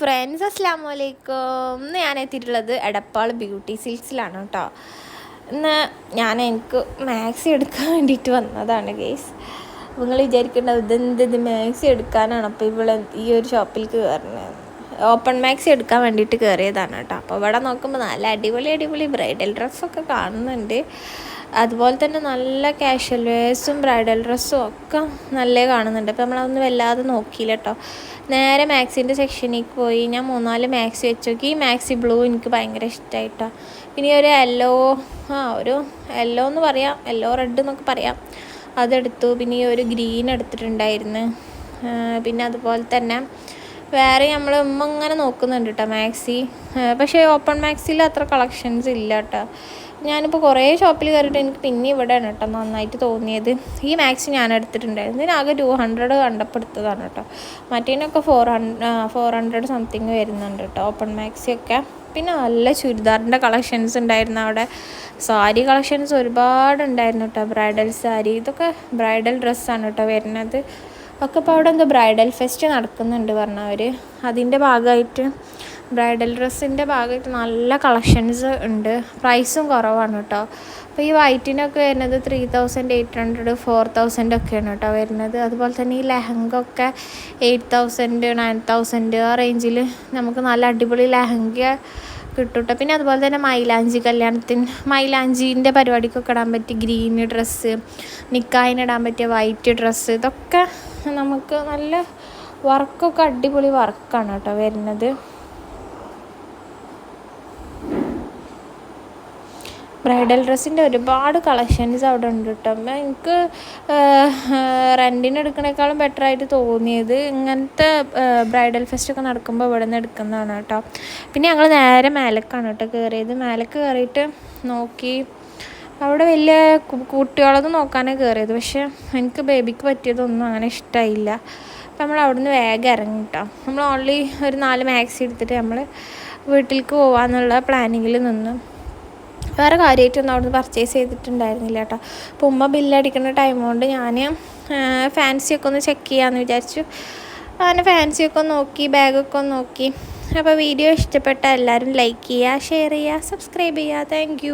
Friends അസ്സാം വലൈക്കും ഇന്ന് ഞാൻ എത്തിയിട്ടുള്ളത് എടപ്പാൾ ബ്യൂട്ടി സിൽക്സിലാണ് കേട്ടോ ഇന്ന് ഞാൻ എനിക്ക് മാക്സി എടുക്കാൻ വേണ്ടിയിട്ട് വന്നതാണ് ഗേസ് നിങ്ങൾ വിചാരിക്കേണ്ടത് ഇതെന്ത് ഇത് മാക്സി എടുക്കാനാണ്? അപ്പോൾ ഇവിടെ ഈ ഒരു ഷോപ്പിലേക്ക് കയറുന്നത് ഓപ്പൺ മാക്സി എടുക്കാൻ വേണ്ടിയിട്ട് കയറിയതാണ് കേട്ടോ അപ്പോൾ ഇവിടെ നോക്കുമ്പോൾ നല്ല അടിപൊളി അടിപൊളി ബ്രൈഡൽ ഡ്രസ്സൊക്കെ കാണുന്നുണ്ട്. അതുപോലെ തന്നെ നല്ല കാഷ്വൽ വേഴ്സും ബ്രൈഡൽ ഡ്രസ്സും ഒക്കെ നല്ല കാണുന്നുണ്ട്. അപ്പോൾ നമ്മളതൊന്നും വല്ലാതെ നോക്കിയില്ല കേട്ടോ നേരെ മാക്സിന്റെ സെക്ഷനിലേക്ക് പോയി ഞാൻ മൂന്നാൽ മാക്സി വെച്ചു നോക്കി മാക്സി ബ്ലൂ എനിക്ക് ഭയങ്കര ഇഷ്ടമായിട്ടോ പിന്നെ ഒരു യെല്ലോ ആ ഒരു യെല്ലോ എന്ന് പറയാം. യെല്ലോ റെഡ് എന്നൊക്കെ പറയാം. അതെടുത്തു. പിന്നെ ഈ ഒരു ഗ്രീൻ എടുത്തിട്ടുണ്ടായിരുന്നു. പിന്നെ അതുപോലെ തന്നെ വേറെ നമ്മൾ ഉമ്മ ഇങ്ങനെ നോക്കുന്നുണ്ട് കേട്ടോ മാക്സി. പക്ഷേ ഓപ്പൺ മാക്സിയിൽ അത്ര കളക്ഷൻസ് ഇല്ല കേട്ടോ ഞാനിപ്പോൾ കുറേ ഷോപ്പിൽ കയറിയിട്ട് എനിക്ക് പിന്നെ ഇവിടെയാണ് കേട്ടോ നന്നായിട്ട് തോന്നിയത്. ഈ മാക്സി ഞാൻ എടുത്തിട്ടുണ്ടായിരുന്നു. ഇതിനാകെ ടു ഹൺഡ്രഡ് കണ്ടപ്പോൾ എടുത്തതാണ് കേട്ടോ മറ്റേനൊക്കെ ഫോർ ഫോർ ഹൺഡ്രഡ് സംതിങ് വരുന്നുണ്ട് കേട്ടോ ഓപ്പൺ മാക്സി ഒക്കെ പിന്നെ നല്ല ചുരിദാറിന്റെ കളക്ഷൻസ് ഉണ്ടായിരുന്നു അവിടെ. സാരി കളക്ഷൻസ് ഒരുപാട് ഉണ്ടായിരുന്നു കേട്ടോ ബ്രൈഡൽ സാരി. ഇതൊക്കെ ബ്രൈഡൽ ഡ്രസ്സാണ് കേട്ടോ വരുന്നത്. ഒക്കെ ഇപ്പോൾ അവിടെ എന്തോ ബ്രൈഡൽ ഫെസ്റ്റ് നടക്കുന്നുണ്ട് പറഞ്ഞവർ അതിന്റെ ഭാഗമായിട്ട് ബ്രൈഡൽ ഡ്രസ്സിന്റെ ഭാഗമായിട്ട് നല്ല കളക്ഷൻസ് ഉണ്ട്. പ്രൈസും കുറവാണ് കേട്ടോ അപ്പോൾ ഈ വൈറ്റിനൊക്കെ വരുന്നത് three thousand eight hundred four thousand ഒക്കെയാണ് കേട്ടോ വരുന്നത്. അതുപോലെ തന്നെ ഈ ലെഹങ്ക ഒക്കെ എയ്റ്റ് തൗസൻഡ് നയൻ തൗസൻഡ് ആ റേഞ്ചിൽ നമുക്ക് നല്ല അടിപൊളി ലെഹങ്ക കിട്ടും പിന്നെ അതുപോലെ തന്നെ മൈലാഞ്ചി കല്യാണത്തിന് മൈലാഞ്ചീന്റെ പരിപാടിക്കൊക്കെ ഇടാൻ പറ്റിയ ഗ്രീൻ ഡ്രസ്സ് നിക്കായിന് ഇടാൻ പറ്റിയ വൈറ്റ് ഡ്രസ്സ് ഇതൊക്കെ നമുക്ക് നല്ല വർക്കൊക്കെ അടിപൊളി വർക്കാണ് കേട്ടോ വരുന്നത്. ബ്രൈഡൽ ഡ്രസ്സിന്റെ ഒരുപാട് കളക്ഷൻസ് അവിടെ ഉണ്ട് കേട്ടോ. എനിക്ക് റെന്റിന് എടുക്കണേക്കാളും ബെറ്റർ ആയിട്ട് തോന്നിയത് ഇങ്ങനത്തെ ബ്രൈഡൽ ഫെസ്റ്റ് ഒക്കെ നടക്കുമ്പോൾ ഇവിടെ നിന്ന് എടുക്കുന്നതാണ് കേട്ടോ. പിന്നെ ഞങ്ങൾ നേരെ മേലക്കാണ് കേട്ടോ കയറിയത് മേലക്ക് കയറിയിട്ട് നോക്കി അവിടെ വലിയ കുട്ടികളൊന്നും നോക്കാനേ കയറിയത് പക്ഷെ എനിക്ക് ബേബിക്ക് പറ്റിയതൊന്നും അങ്ങനെ ഇഷ്ടമായില്ല അപ്പം നമ്മൾ അവിടുന്ന് വേഗം ഇറങ്ങി കേട്ടോ നമ്മൾ ഓൺലി ഒരു നാല് മാക്സി എടുത്തിട്ട് നമ്മൾ വീട്ടിലേക്ക് പോകാമെന്നുള്ള പ്ലാനിങ്ങിൽ നിന്ന്. വേറെ കാര്യമായിട്ടൊന്നും അവിടുന്ന് പർച്ചേസ് ചെയ്തിട്ടുണ്ടായിരുന്നില്ല കേട്ടോ അപ്പോൾ ഉമ്മ ബില്ലടിക്കുന്ന ടൈം കൊണ്ട് ഞാൻ ഫാൻസിയൊക്കെ ഒന്ന് ചെക്ക് ചെയ്യാമെന്ന് വിചാരിച്ചു. അങ്ങനെ ഫാൻസിയൊക്കെ ഒന്ന് നോക്കി ബാഗൊക്കെ ഒന്ന് നോക്കി. അപ്പോൾ വീഡിയോ ഇഷ്ടപ്പെട്ട എല്ലാവരും ലൈക്ക് ചെയ്യുക ഷെയർ ചെയ്യുക സബ്സ്ക്രൈബ് ചെയ്യുക. താങ്ക്